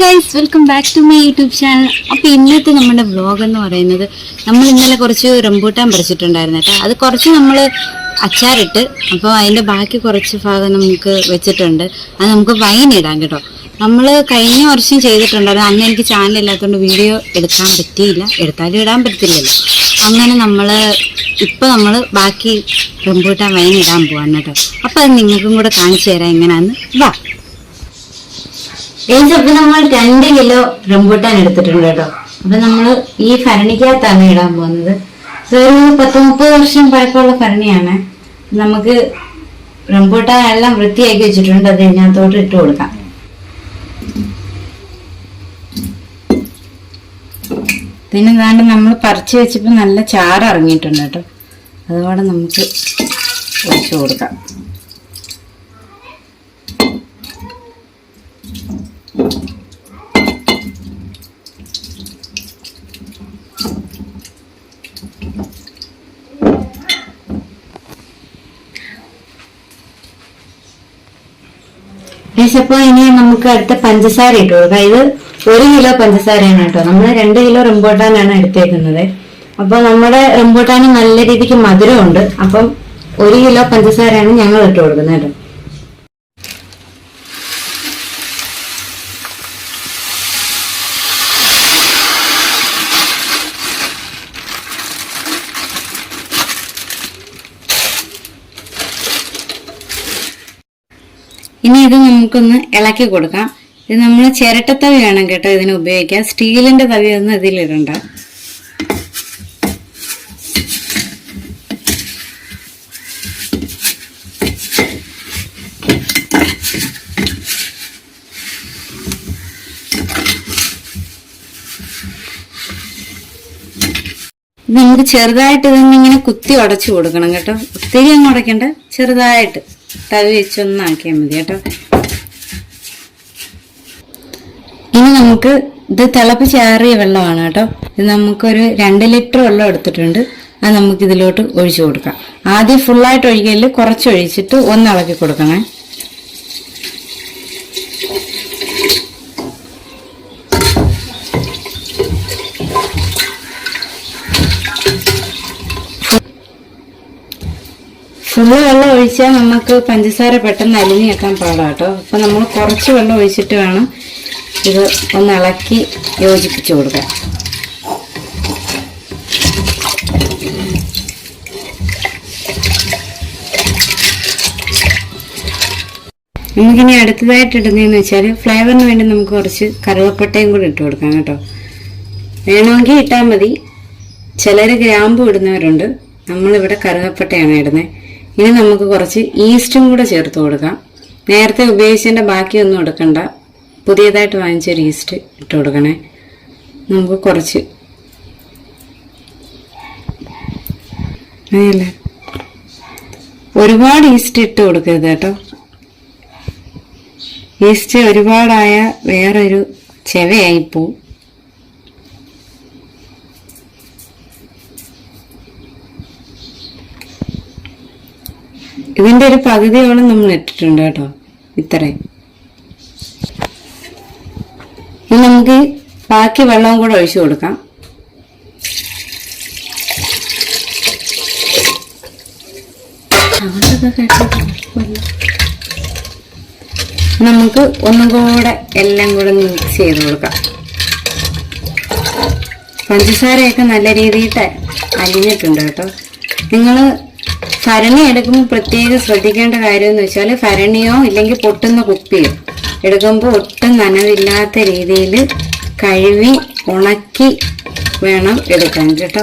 Guys welcome back to my YouTube channel അപ്പോൾ ഇന്നത്തെ നമ്മുടെ വ്ലോഗ് എന്ന് പറയുന്നത് നമ്മൾ ഇന്നലെ കുറച്ച് റംബൂട്ടാൻ പറിച്ചിട്ടുണ്ടായിരുന്നു കേട്ടോ. അത് കുറച്ച് നമ്മൾ അച്ചാറിട്ട് അപ്പോൾ അതിന്റെ ബാക്കി കുറച്ച് ഭാഗം നമുക്ക് വെച്ചിട്ടുണ്ട്. അത് നമുക്ക് വൈൻ ഇടാം കേട്ടോ. നമ്മൾ കഴിഞ്ഞ വർഷം ചെയ്തിട്ടുണ്ടായിരുന്നു. അന്ന് എനിക്ക് ചാനൽ ഇല്ലാത്തതുകൊണ്ട് വീഡിയോ എടുക്കാൻ പറ്റിയില്ല. എടുത്താലും ഇടാൻ പറ്റില്ലല്ലോ. അങ്ങനെ നമ്മൾ ഇപ്പോൾ നമ്മൾ ബാക്കി റംബൂട്ടാൻ വൈൻ ഇടാൻ പോവാണ് കേട്ടോ. അപ്പോൾ അത് നിങ്ങൾക്കും കൂടെ കാണിച്ചു തരാം എങ്ങനെയാണെന്ന് വാ. ഏജ് അപ്പൊ നമ്മൾ രണ്ട് കിലോ റംബൂട്ടാൻ എടുത്തിട്ടുണ്ട് കേട്ടോ. അപ്പൊ നമ്മൾ ഈ ഭരണിക്കകത്താണ് ഇടാൻ പോകുന്നത്. ഒരു പത്ത് മുപ്പത് വർഷം പഴക്കമുള്ള ഭരണിയാണ്. നമുക്ക് റംബൂട്ടാൻ എല്ലാം വൃത്തിയാക്കി വെച്ചിട്ടുണ്ട്. അത് ഇതിനകത്തോട്ട് ഇട്ട് കൊടുക്കാം. പിന്നെ താണ്ട് നമ്മൾ പറിച്ചു വെച്ചപ്പോൾ നല്ല ചാറ് ഇറങ്ങിയിട്ടുണ്ട് കേട്ടോ. അതുപോലെ നമുക്ക് ഒഴിച്ചു കൊടുക്കാം. അപ്പോൾ ഇനി നമുക്ക് അടുത്ത പഞ്ചസാര ഇട്ട്. ഇത് ഒരു കിലോ പഞ്ചസാരയാണ് കേട്ടോ. നമ്മൾ രണ്ട് കിലോ റംബോട്ടാനാണ് എടുത്തേക്കുന്നത്. അപ്പൊ നമ്മുടെ റംബോട്ടാന് നല്ല രീതിക്ക് മധുരമുണ്ട്. അപ്പം ഒരു കിലോ പഞ്ചസാരയാണ് ഞങ്ങൾ ഇട്ട് കൊടുക്കുന്നത് കേട്ടോ ഇനി ഇത് നമുക്കൊന്ന് ഇളക്കി കൊടുക്കാം. ഇത് നമ്മൾ ചിരട്ടത്തവി വേണം കേട്ടോ ഇതിന് ഉപയോഗിക്കാം സ്റ്റീലിന്റെ തവിയൊന്നും ഇതിലിടണ്ട. ഇത് നമുക്ക് ചെറുതായിട്ട് ഇങ്ങനെ കുത്തി ഉടച്ചു കൊടുക്കണം കേട്ടോ. ഒത്തിരി അങ്ങ് ഉടയ്ക്കണ്ട. ചെറുതായിട്ട് തവി വെച്ചൊന്നാക്കിയാൽ മതി കേട്ടോ. ഇനി നമുക്ക് ഇത് തിളപ്പിച്ചാറിയ വെള്ളമാണ് കേട്ടോ. ഇത് നമുക്കൊരു രണ്ട് ലിറ്റർ വെള്ളം എടുത്തിട്ടുണ്ട്. അത് നമുക്ക് ഇതിലോട്ട് ഒഴിച്ചു കൊടുക്കാം. ആദ്യം ഫുള്ളായിട്ട് ഒഴിക്കൽ കുറച്ച് ഒഴിച്ചിട്ട് ഒന്ന് ഇളക്കി കൊടുക്കണേ. ഫുള്ള് വെള്ളം ഒഴിച്ചാൽ നമുക്ക് പഞ്ചസാര പെട്ടെന്ന് അലിഞ്ഞ് വെക്കാൻ പാടാം കേട്ടോ. അപ്പം നമ്മൾ കുറച്ച് വെള്ളം ഒഴിച്ചിട്ട് വേണം ഇത് ഒന്ന് ഇളക്കി യോജിപ്പിച്ച് കൊടുക്കാം. നമുക്കിനി അടുത്തതായിട്ട് ഇടുന്നതെന്ന് വെച്ചാൽ ഫ്ലേവറിന് വേണ്ടി നമുക്ക് കുറച്ച് കറുവപ്പട്ടയും കൂടി ഇട്ട് കൊടുക്കാം കേട്ടോ. വേണമെങ്കിൽ ഇട്ടാൽ മതി. ചിലർ ഗ്രാമ്പു ഇടുന്നവരുണ്ട്. നമ്മളിവിടെ കറുവപ്പട്ടയാണ് ഇടുന്നത് ഇനി നമുക്ക് കുറച്ച് ഈസ്റ്റും കൂടെ ചേർത്ത് കൊടുക്കാം. നേരത്തെ ഉപയോഗിച്ചതിന്റെ ബാക്കിയൊന്നും എടുക്കണ്ട. പുതിയതായിട്ട് വാങ്ങിച്ചൊരു ഈസ്റ്റ് ഇട്ട് കൊടുക്കണേ. നമുക്ക് കുറച്ച്. അങ്ങനെയല്ലേ ഒരുപാട് ഈസ്റ്റ് ഇട്ട് കൊടുക്കരുത് കേട്ടോ. ഈസ്റ്റ് ഒരുപാടായ വേറൊരു ചെവയായിപ്പോവും. ഇതിന്റെ ഒരു പകുതിയോളം നമ്മൾ ഇട്ടിട്ടുണ്ട് കേട്ടോ. ഇത്രയും. ഇനി നമുക്ക് ബാക്കി വെള്ളവും കൂടെ ഒഴിച്ചു കൊടുക്കാം. നമുക്ക് ഒന്നും കൂടെ എല്ലാം കൂടെ മിക്സ് ചെയ്ത് കൊടുക്കാം. പഞ്ചസാരയൊക്കെ നല്ല രീതിയിൽ അലിഞ്ഞിട്ടുണ്ട് കേട്ടോ. നിങ്ങൾ ഭരണി എടുക്കുമ്പോൾ പ്രത്യേകം ശ്രദ്ധിക്കേണ്ട കാര്യം എന്ന് വെച്ചാൽ ഭരണിയോ ഇല്ലെങ്കിൽ പൊട്ടുന്ന കുപ്പിയോ എടുക്കുമ്പോൾ ഒട്ടും നനവില്ലാത്ത രീതിയിൽ കഴുകി ഉണക്കി വേണം എടുക്കാൻ കേട്ടോ.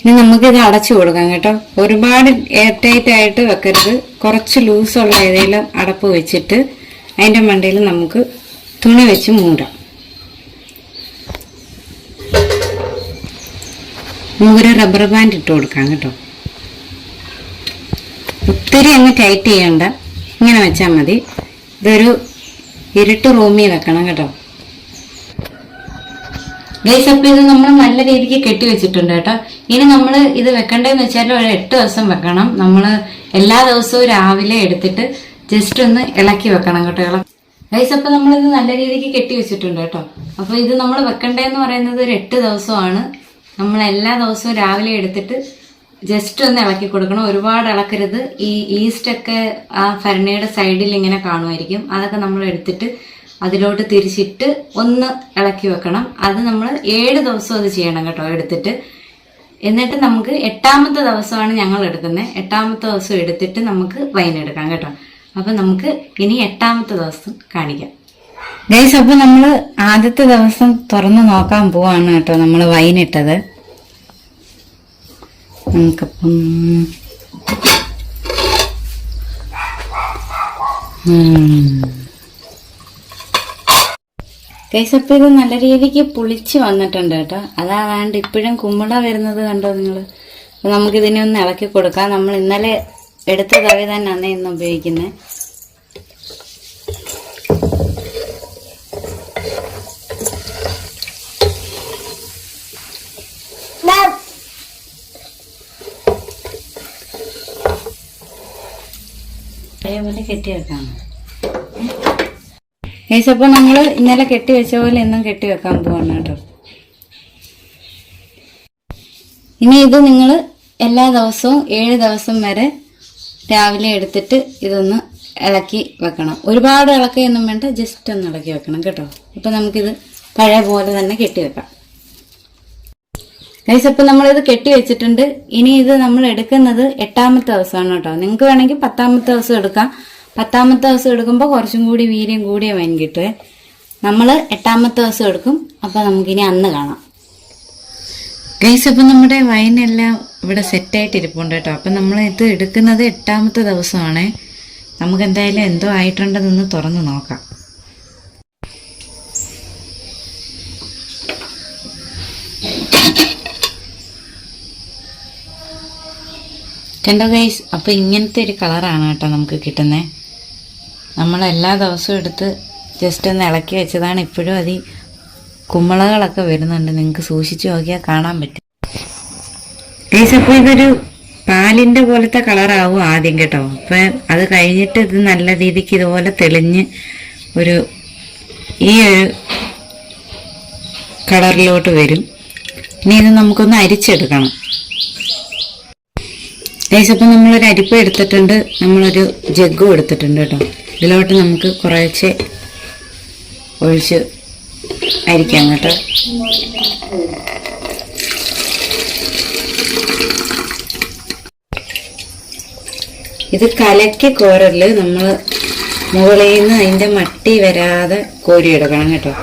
ഇനി നമുക്കിത് അടച്ചു കൊടുക്കാം കേട്ടോ. ഒരുപാട് എയർ ടൈറ്റ് ആയിട്ട് വെക്കരുത്. കുറച്ച് ലൂസുള്ള ഏതെങ്കിലും അടപ്പ് വെച്ചിട്ട് അതിന്റെ മണ്ടയിൽ നമുക്ക് തുണി വെച്ച് മൂടാം. നമുക്കൊരു റബ്ബർ ബാൻഡ് ഇട്ട് കൊടുക്കാം കേട്ടോ. ഒത്തിരി അങ്ങ് ടൈറ്റ് ചെയ്യണ്ട. ഇങ്ങനെ വെച്ചാൽ മതി. ഇതൊരു ഇരുട്ട് റൂമിൽ വെക്കണം കേട്ടോ. ഗൈസ് അപ്പോൾ ഇത് നമ്മൾ നല്ല രീതിക്ക് കെട്ടി വെച്ചിട്ടുണ്ട് കേട്ടോ. ഇനി നമ്മൾ ഇത് വെക്കണ്ടേന്ന് വെച്ചാൽ ഒരു എട്ട് ദിവസം വെക്കണം. നമ്മൾ എല്ലാ ദിവസവും രാവിലെ എടുത്തിട്ട് ജസ്റ്റ് ഒന്ന് ഇളക്കി വെക്കണം കേട്ടോ ഇളക്കി ഗൈസ് അപ്പം നമ്മളിത് നല്ല രീതിക്ക് കെട്ടി വെച്ചിട്ടുണ്ട് കേട്ടോ. അപ്പോൾ ഇത് നമ്മൾ വെക്കണ്ടേന്ന് പറയുന്നത് ഒരു എട്ട് ദിവസമാണ്. നമ്മൾ എല്ലാ ദിവസവും രാവിലെ എടുത്തിട്ട് ജസ്റ്റ് ഒന്ന് ഇളക്കി കൊടുക്കണം. ഒരുപാട് ഇളക്കരുത്. ഈ ഈസ്റ്റ് ഒക്കെ ആ ഫരണയുടെ സൈഡിൽ ഇങ്ങനെ കാണുമായിരിക്കും. അതൊക്കെ നമ്മൾ എടുത്തിട്ട് അതിലോട്ട് തിരിച്ചിട്ട് ഒന്ന് ഇളക്കി വെക്കണം. അത് നമ്മൾ ഏഴ് ദിവസം അത് ചെയ്യണം കേട്ടോ എടുത്തിട്ട്. എന്നിട്ട് നമുക്ക് എട്ടാമത്തെ ദിവസമാണ് ഞങ്ങൾ എടുക്കുന്നത്. എട്ടാമത്തെ ദിവസം എടുത്തിട്ട് നമുക്ക് വൈൻ എടുക്കാം കേട്ടോ. അപ്പം നമുക്ക് ഇനി എട്ടാമത്തെ ദിവസം കാണിക്കാം. ഗൈസ് അപ്പോൾ നമ്മൾ ആദ്യത്തെ ദിവസം തുറന്ന് നോക്കാൻ പോവാണ് കേട്ടോ നമ്മൾ വൈൻ ഇട്ടത്. നമുക്കപ്പം ഗൈസ് അപ്പോൾ ഇത് നല്ല രീതിക്ക് പുളിച്ച് വന്നിട്ടുണ്ട് കേട്ടോ. അതാണ്ട് ഇപ്പോഴും കുമ്പള വരുന്നത് കണ്ടോ നിങ്ങൾ നമുക്കിതിനെ ഒന്ന് ഇളക്കി കൊടുക്കാം. നമ്മൾ ഇന്നലെ എടുത്ത തവി തന്നെയാണ് ഇന്ന് ഉപയോഗിക്കുന്നത്. അതേപോലെ കെട്ടി വെക്കാം. ഗൈസ് അപ്പോൾ നമ്മൾ ഇന്നലെ കെട്ടി വെച്ച പോലെ ഇന്നും കെട്ടി വെക്കാൻ പോവാണ് കേട്ടോ. ഇനി ഇത് നിങ്ങൾ എല്ലാ ദിവസവും ഏഴ് ദിവസം വരെ രാവിലെ എടുത്തിട്ട് ഇതൊന്ന് ഇളക്കി വെക്കണം. ഒരുപാട് ഇളക്കിയൊന്നും വേണ്ട ജസ്റ്റ് ഒന്ന് ഇളക്കി വെക്കണം കേട്ടോ. ഇപ്പം നമുക്കിത് പഴയ പോലെ തന്നെ കെട്ടി വെക്കാം. ഗൈസ് അപ്പൊ നമ്മളിത് കെട്ടി വെച്ചിട്ടുണ്ട്. ഇനി ഇത് നമ്മൾ എടുക്കുന്നത് എട്ടാമത്തെ ദിവസമാണ് കേട്ടോ. നിങ്ങൾക്ക് വേണമെങ്കിൽ പത്താമത്തെ ദിവസം എടുക്കാം. പത്താമത്തെ ദിവസം എടുക്കുമ്പോൾ കുറച്ചും കൂടി വീര്യം കൂടിയ വൈൻ കിട്ടുവേ നമ്മൾ എട്ടാമത്തെ ദിവസം എടുക്കും. അപ്പൊ നമുക്കിനി അന്ന് കാണാം. ഗൈസ് അപ്പം നമ്മുടെ വൈനെല്ലാം ഇവിടെ സെറ്റായിട്ട് ഇരിപ്പുണ്ട് കേട്ടോ. അപ്പം നമ്മൾ ഇത് എടുക്കുന്നത് എട്ടാമത്തെ ദിവസമാണേ. നമുക്ക് എന്തായാലും എന്തോ ആയിട്ടുണ്ടെന്നൊന്ന് തുറന്ന് നോക്കാം. കണ്ടോ ഗൈസ് അപ്പോൾ ഇങ്ങനത്തെ ഒരു കളറാണ് കേട്ടോ നമുക്ക് കിട്ടുന്നത് നമ്മൾ എല്ലാ ദിവസവും എടുത്ത് ജസ്റ്റ് ഒന്ന് ഇളക്കി വെച്ചതാണ്. ഇപ്പോഴും അത് കുമ്മളകളൊക്കെ വരുന്നുണ്ട്. നിങ്ങൾക്ക് സൂക്ഷിച്ച് നോക്കിയാൽ കാണാൻ പറ്റും. ഗൈസ് അപ്പോൾ ഇതൊരു പാലിന്റെ പോലത്തെ കളറാവും ആദ്യം കേട്ടോ. അപ്പം അത് കഴിഞ്ഞിട്ട് ഇത് നല്ല രീതിക്ക് ഇതുപോലെ തെളിഞ്ഞ് ഒരു ഈ ഒരു കളറിലോട്ട് വരും. ഇനി ഇത് നമുക്കൊന്ന് അരിച്ചെടുക്കണം. അപ്പം നമ്മളൊരു അരിപ്പ് എടുത്തിട്ടുണ്ട്. നമ്മളൊരു ജഗ്ഗും എടുത്തിട്ടുണ്ട് കേട്ടോ. ഇതിലോട്ട് നമുക്ക് കുറേശ്ശെ ഒഴിച്ച് അരിക്കാം കേട്ടോ. ഇത് കലക്കി കോരൽ നമ്മൾ മുകളിൽ നിന്ന് അതിന്റെ മട്ടി വരാതെ കോരിയെടുക്കണം കേട്ടോ.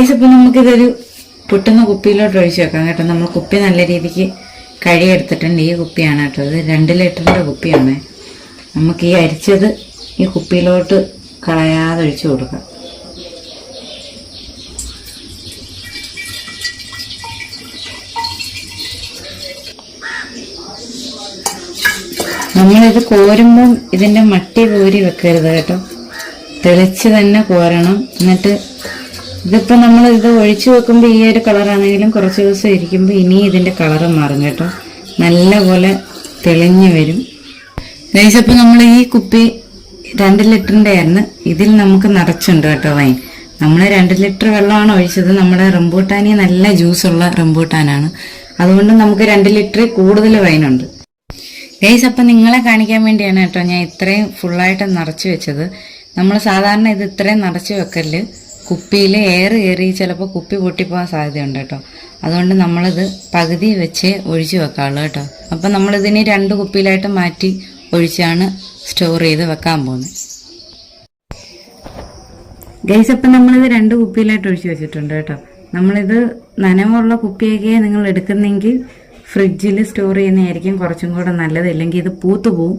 ഇപ്പൊ നമുക്കിതൊരു പൊട്ടുന്ന കുപ്പിയിലോട്ട് ഒഴിച്ച് വെക്കാം കേട്ടോ. നമ്മൾ കുപ്പി നല്ല രീതിക്ക് കഴുകിയെടുത്തിട്ടുണ്ട്. ഈ കുപ്പിയാണ് കേട്ടോ ഇത്. രണ്ട് ലിറ്ററിന്റെ കുപ്പിയാണ്. നമുക്ക് ഈ അരിച്ചത് ഈ കുപ്പിയിലോട്ട് കളയാതെ ഒഴിച്ചു കൊടുക്കാം. നമ്മളിത് കോരുമ്പം ഇതിന്റെ മട്ടി കോരി വെക്കരുത് കേട്ടോ. തെളിച്ച് തന്നെ കോരണം. എന്നിട്ട് ഇതിപ്പോ നമ്മൾ ഇത് ഒഴിച്ചു വെക്കുമ്പോൾ ഈ ഒരു കളറാണെങ്കിലും കുറച്ച് ദിവസം ഇരിക്കുമ്പോൾ ഇനി ഇതിന്റെ കളറ് മാറും കേട്ടോ. നല്ല പോലെ തെളിഞ്ഞു വരും. അപ്പൊ നമ്മൾ ഈ കുപ്പി രണ്ട് ലിറ്ററിന്റെ ആയിരുന്നു. ഇതിൽ നമുക്ക് നിറച്ചുണ്ട് കേട്ടോ വൈൻ. നമ്മൾ രണ്ട് ലിറ്റർ വെള്ളമാണ് ഒഴിച്ചത്. നമ്മുടെ റംബൂട്ടാനി നല്ല ജ്യൂസുള്ള റംബൂട്ടാനാണ്. അതുകൊണ്ട് നമുക്ക് രണ്ട് ലിറ്റർ കൂടുതൽ വൈനുണ്ട്. ഗൈസ് അപ്പം നിങ്ങളെ കാണിക്കാൻ വേണ്ടിയാണ് കേട്ടോ ഞാൻ ഇത്രയും ഫുള്ളായിട്ട് നിറച്ച് വെച്ചത്. നമ്മൾ സാധാരണ ഇത് ഇത്രയും നിറച്ച് വെക്കൽ. കുപ്പിയിൽ എയർ കയറി ചിലപ്പോൾ കുപ്പി പൊട്ടിപ്പോകാൻ സാധ്യതയുണ്ട് കേട്ടോ. അതുകൊണ്ട് നമ്മളിത് പകുതി വെച്ച് ഒഴിച്ചു വെക്കാറുള്ളൂ കേട്ടോ. അപ്പം നമ്മളിതിനെ രണ്ട് കുപ്പിയിലായിട്ട് മാറ്റി ഒഴിച്ചാണ് സ്റ്റോർ ചെയ്ത് വെക്കാൻ പോകുന്നത്. ഗൈസ് അപ്പം നമ്മളിത് രണ്ട് കുപ്പിയിലായിട്ട് ഒഴിച്ചു വെച്ചിട്ടുണ്ട് കേട്ടോ. നമ്മളിത് നനവുള്ള കുപ്പിയൊക്കെ നിങ്ങൾ എടുക്കുന്നെങ്കിൽ ഫ്രിഡ്ജിൽ സ്റ്റോർ ചെയ്യുന്നതായിരിക്കും കുറച്ചും കൂടെ നല്ലത്. ഇല്ലെങ്കിൽ ഇത് പൂത്തു പോവും.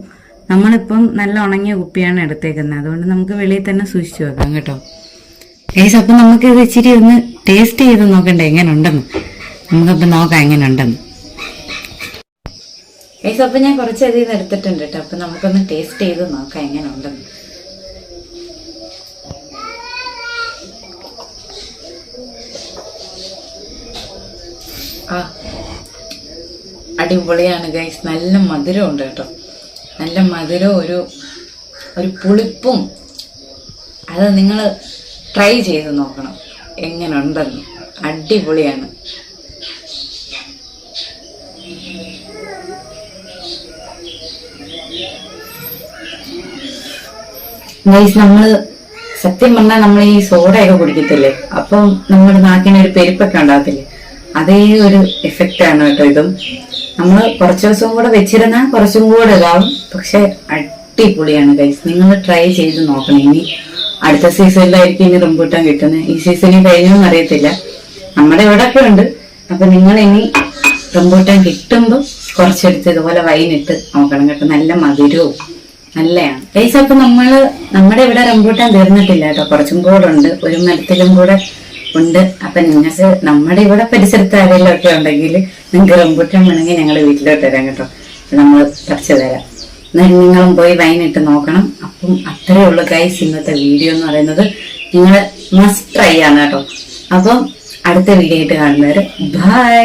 നമ്മളിപ്പം നല്ല ഉണങ്ങിയ കുപ്പിയാണ് എടുത്തേക്കുന്നത്. അതുകൊണ്ട് നമുക്ക് വെളിയിൽ തന്നെ സൂക്ഷിച്ചു വെക്കാം കേട്ടോ. ഗൈസ് അപ്പം നമുക്ക് ഇച്ചിരി ഒന്ന് ടേസ്റ്റ് ചെയ്ത് നോക്കണ്ടേ എങ്ങനെ ഉണ്ടെന്ന് നമുക്കപ്പം നോക്കാം എങ്ങനെ ഉണ്ടെന്ന് ഗൈസ് അപ്പൊ ഞാൻ കുറച്ച് നിന്ന് എടുത്തിട്ടുണ്ട് കേട്ടോ. അപ്പൊ നമുക്കൊന്ന് ടേസ്റ്റ് ചെയ്ത് നോക്കാം എങ്ങനെ ഉണ്ടെന്ന് ആ അടിപൊളിയാണ് ഗൈസ് നല്ല മധുരം ഉണ്ട് കേട്ടോ. നല്ല മധുരം ഒരു ഒരു പുളിപ്പും. അത് നിങ്ങൾ ട്രൈ ചെയ്ത് നോക്കണം. എങ്ങനെ ഉണ്ടെന്ന് അടിപൊളിയാണ്. ഗൈസ് നമ്മൾ സത്യം പറഞ്ഞാൽ നമ്മൾ ഈ സോഡയൊക്കെ കുടിക്കത്തില്ലേ? അപ്പം നമ്മുടെ നാക്കിന് ഒരു പെരുപ്പൊക്കെ ഉണ്ടാകത്തില്ലേ? അതേ ഒരു എഫക്റ്റ് ആണ് കേട്ടോ ഇതും. നമ്മൾ കുറച്ച് ദിവസം കൂടെ വെച്ചിരുന്നാൽ കുറച്ചും കൂടെ ഇതാവും. പക്ഷെ അടിപൊളിയാണ് ഗൈസ് നിങ്ങൾ ട്രൈ ചെയ്ത് നോക്കണം. ഇനി അടുത്ത സീസണിലായിരിക്കും ഇനി റംബൂട്ടാൻ കിട്ടുന്നത്. ഈ സീസണിൽ കഴിഞ്ഞൊന്നും അറിയത്തില്ല. നമ്മുടെ ഇവിടെ ഒക്കെ ഉണ്ട്. അപ്പൊ നിങ്ങൾ ഇനി റംബൂട്ടാൻ കിട്ടുമ്പോൾ കുറച്ചെടുത്ത് ഇതുപോലെ വൈനിട്ട് നോക്കണം കേട്ടോ. നല്ല മധുരവും നല്ലതാണ്. പൈസ അപ്പൊ നമ്മൾ നമ്മുടെ ഇവിടെ റംബൂട്ടാൻ തീർന്നിട്ടില്ല കേട്ടോ. കുറച്ചും കൂടെ ഉണ്ട്. ഒരു മരത്തിലും കൂടെ ഉണ്ട്. അപ്പൊ നിങ്ങൾക്ക് നമ്മുടെ ഇവിടെ പരിസരത്ത് ആരെങ്കിലും ഒക്കെ ഉണ്ടെങ്കിൽ നിങ്ങൾക്ക് റംബൂട്ടാൻ വേണമെങ്കിൽ ഞങ്ങൾ വീട്ടിലോട്ട് തരാം കേട്ടോ. നമ്മൾ പറിച്ചു തരാം എന്നാൽ നിങ്ങളും പോയി വൈനിട്ട് നോക്കണം. അപ്പം അത്രയേ ഉള്ളൂ ഗൈസ് ഇന്നത്തെ വീഡിയോ എന്ന് പറയുന്നത്. നിങ്ങൾ മസ്റ്റ് ട്രൈ ആണ് കേട്ടോ. അപ്പം അടുത്ത വീഡിയോ ആയിട്ട് കാണുന്നവർ ബൈ